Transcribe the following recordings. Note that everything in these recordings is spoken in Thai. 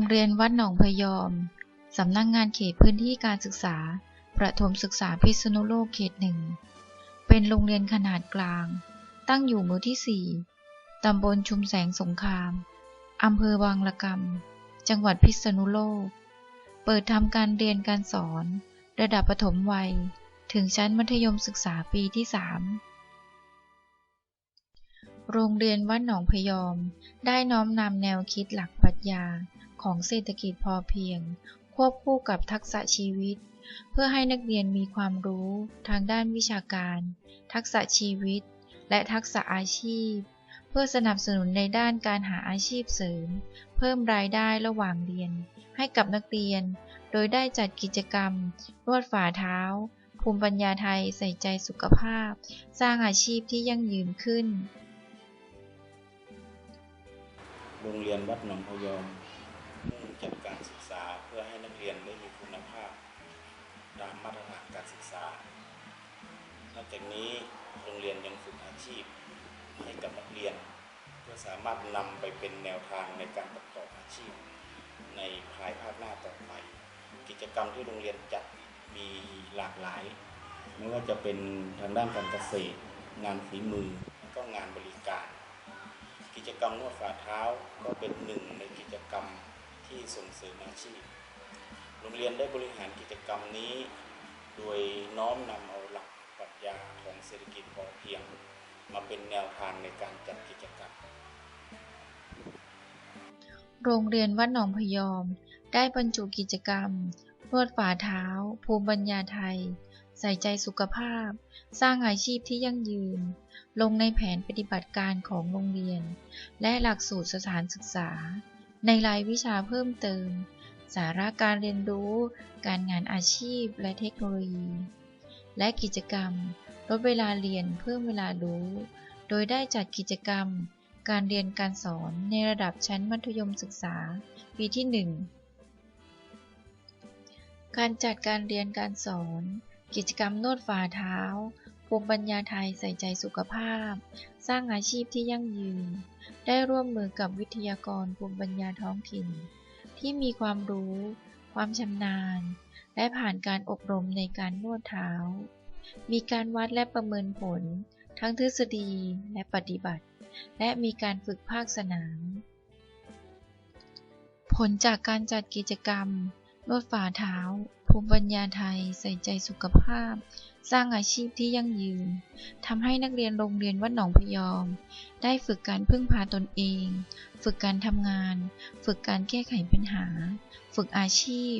งเรียนวัดหนองพยอม สำนักงงานเขตพื้นที่การศึกษา ประถมศึกษาพิษณุโลกเขตหนึ่ง เป็นโรงเรียนขนาดกลาง ตั้งอยู่หมู่ที่ 4 ตำบลชุมแสงสงคราม อำเภอบางละกำ จังหวัดพิษณุโลก เปิดทำการเรียนการสอน ระดับประถมวัย ถึงชั้นมัธยมศึกษาปีที่ 3โรงเรียนวัดหนองพยอมได้น้อมนำแนวคิดหลักปรัชญา ของเศรษฐกิจพอเพียง ควบคู่กับทักษะชีวิต เพื่อให้นักเรียนมีความรู้ทางด้านวิชาการ ทักษะชีวิต และทักษะอาชีพ เพื่อสนับสนุนในด้านการหาอาชีพเสริม เพิ่มรายได้ระหว่างเรียน ให้กับนักเรียน โดยได้จัดกิจกรรม นวดฝ่าเท้า ภูมิปัญญาไทยใส่ใจสุขภาพ สร้างอาชีพที่ยั่งยืนขึ้นโรงเรียนวัดหนองพยอม มุ่งจัดการศึกษาเพื่อให้นักเรียนได้มีคุณภาพตามมาตรฐานการศึกษา นอกจากนี้โรงเรียนยังฝึกอาชีพให้กับนักเรียน เพื่อสามารถนำไปเป็นแนวทางในการประกอบอาชีพ ในภายภาคหน้าต่อไป กิจกรรมที่โรงเรียนจัดมีหลากหลาย ไม่ว่าจะเป็นทางด้านการเกษตร งานฝีมือและก็งานบริการ กิจกรรมนวดฝ่าเท้าก็เป็นหนึ่งในกิจกรรม ที่ส่งเสริมอาชีพ โรงเรียนได้บริหารกิจกรรมนี้ โดยน้อมนำเอาหลักปรัชญาของเศรษฐกิจพอเพียง มาเป็นแนวทางในการจัดกิจกรรม โรงเรียนวัดหนองพยอม ได้บรรจุกิจกรรมนวดฝ่าเท้า ภูมิปัญญาไทย ใส่ใจสุขภาพ สร้างอาชีพที่ยั่งยืน ลงในแผนปฏิบัติการของโรงเรียน และหลักสูตรสถานศึกษา ในรายวิชาเพิ่มเติม สาระการเรียนรู้ การงานอาชีพ และเทคโนโลยี และกิจกรรม ลดเวลาเรียนเพิ่มเวลารู้ โดยได้จัดกิจกรรม การเรียนการสอนในระดับชั้นมัธยมศึกษา ปีที่ 1 การจัดการเรียนการสอน กิจกรรมนวดฝ่าเท้า ภูมิปัญญาไทยใส่ใจสุขภาพ สร้างอาชีพที่ยั่งยืน ได้ร่วมมือกับวิทยากรภูมิปัญญาท้องถิ่น ที่มีความรู้ ความชำนาญ และผ่านการอบรมในการนวดเท้า มีการวัดและประเมินผล ทั้งทฤษฎีและปฏิบัติ และมีการฝึกภาคสนาม ผลจากการจัดกิจกรรมนวดฝ่าเท้า มิปัญญาไทยใส่ใจสุขภาพ สร้างอาชีพที่ยั่งยืนทำให้นักเรียนโรงเรียนวัดหนองพยอม ได้ฝึกการพึ่งพาตนเอง ฝึกการทำงาน ฝึกการแก้ไขปัญหา ฝึกอาชีพ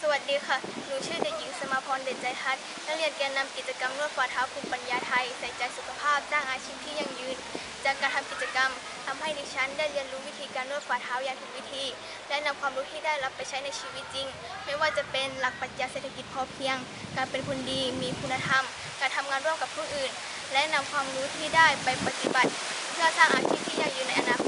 สวัสดีค่ะ หนูชื่อเด็กหญิงสมาพรเด่นใจทัศน์นักเรียนแกนนำกิจกรรมนวดฝ่าเท้าภูมิปัญญาไทย ใส่ใจสุขภาพ สร้างอาชีพที่ยั่งยืน จากการทำกิจกรรมทำให้ดิฉันได้เรียนรู้วิธีการนวดฝ่าเท้าอย่างถูกวิธี และนำความรู้ที่ได้รับไปใช้ในชีวิตจริง ไม่ว่าจะเป็นหลักปรัชญาเศรษฐกิจพอเพียง การเป็นคนดีมีคุณธรรม การทำงานร่วมกับผู้อื่น และนำความรู้ที่ได้ไปปฏิบัติ เพื่อสร้างอาชีพที่ยั่งยืนในอนาคต